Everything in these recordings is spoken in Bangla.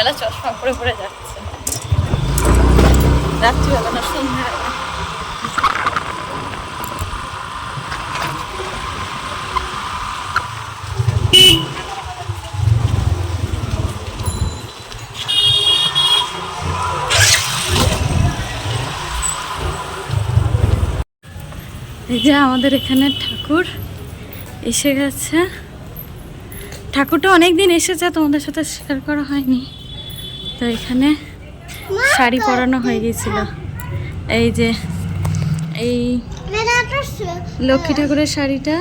রাত্রিবেলা চশমা পরে পরে যাচ্ছে। রাত্রিবেলা না, সন্ধ্যাবেলা। এই যে আমাদের এখানে ঠাকুর এসে গেছে। ঠাকুরটা অনেক দিন এসেছে, তোমাদের সাথে শেয়ার করা হয়নি। তো এখানে শাড়ি পরানো হয়ে গিয়েছিল এই যে, এই লক্ষ্মী ঠাকুরের শাড়িটা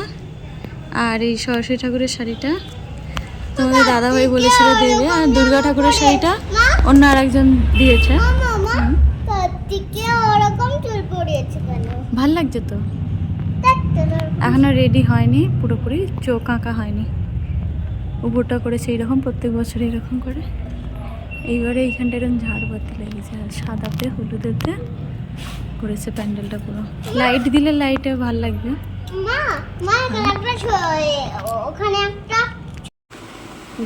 আর এই সরস্বতী ঠাকুরের শাড়িটা। তোমাদের দাদাভাই বলেছিল দেবে, আর দুর্গা ঠাকুরের শাড়িটা অন্য আরেকজন দিয়েছে। ভালো লাগছে তো? এখনও রেডি হয়নি, পুরোপুরি চোখ আঁকা হয়নি। উপরটা করেছে এইরকম, প্রত্যেক বছর এরকম করে। এইবারে এইখানটা এরকম ঝাড়বাতি লেগেছে আর সাদাতে হলুদেতে করেছে প্যান্ডেলটা পুরো। লাইট দিলে লাইটে ভালো লাগবে।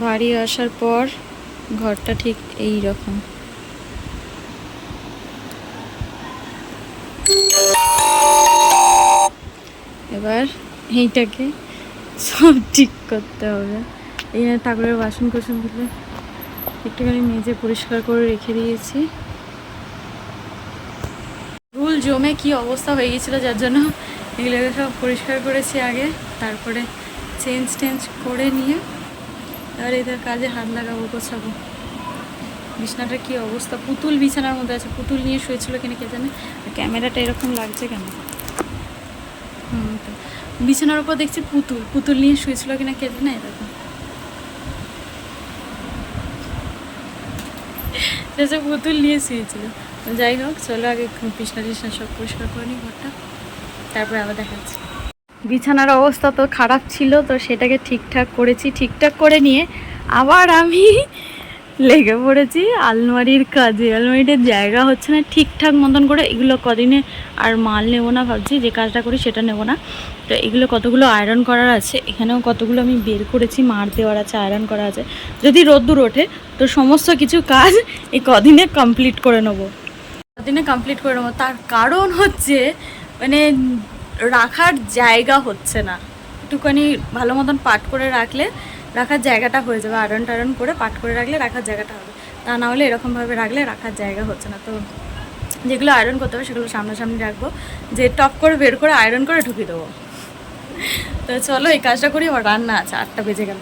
বাড়ি আসার পর ঘরটা ঠিক এই রকম এবার এইটাকে সব ঠিক করতে হবে। এখানে ঠাকুরের বাসন কোসনগুলো একটুখানি মেজে পরিষ্কার করে রেখে দিয়েছি। রুল জমে কি অবস্থা হয়ে গেছিল যার জন্য এগুলোকে সব পরিষ্কার করেছি আগে, তারপরে চেঞ্জ টেঞ্জ করে নিয়ে এবার এদের কাজে হাত লাগাবো, গোছাবো। বিছানাটার কি অবস্থা? পুতুল বিছানার মধ্যে আছে, পুতুল নিয়ে শুয়েছিল কিনা কে জানে? আর ক্যামেরাটা এরকম লাগছে কেন? হুম বিছানার উপর দেখছি পুতুল পুতুল নিয়ে শুয়েছিল কিনা কে জানে? এরকম। সে পুতুল নিয়ে শুয়েছিল যাই হোক, চলো আগে বিছনা টিছনা সব পরিষ্কার করে নিই ঘরটা। তারপরে আবার দেখা যাচ্ছে বিছানার অবস্থা তো খারাপ ছিল, তো সেটাকে ঠিকঠাক করেছি, ঠিকঠাক করে নিয়ে আবার আমি লেগে পড়েছি। আলমারির কাজে। আলমারিটার জায়গা হচ্ছে না ঠিকঠাক মতন করে। এগুলো কদিনে আর মাল নেব না ভাবছি, যে কাজটা করি সেটা নেব না। তো এগুলো কতগুলো আয়রন করার আছে, এখানেও কতগুলো আমি বের করেছি, মার দেওয়ার আছে আয়রন করা আছে। যদি রোদ্দুর ওঠে, তো সমস্ত কিছু কাজ এই কদিনে কমপ্লিট করে নেব। কদিনে কমপ্লিট করে নেব। তার কারণ হচ্ছে মানে রাখার জায়গা হচ্ছে না। একটুখানি ভালো মতন পাট করে রাখলে রাখার জায়গাটা হয়ে যাবে আয়রন টায়রন করে পাট করে রাখলে রাখার জায়গাটা হবে। তা না হলে এরকমভাবে রাখলে রাখার জায়গা হচ্ছে না। তো যেগুলো আয়রন করতে হবে সেগুলো সামনাসামনি রাখব। যে টপ করে বের করে আয়রন করে ঢুকিয়ে দেবো। তো চলো এই কাজটা করি, আমার রান্না আছে, আটটা বেজে গেল।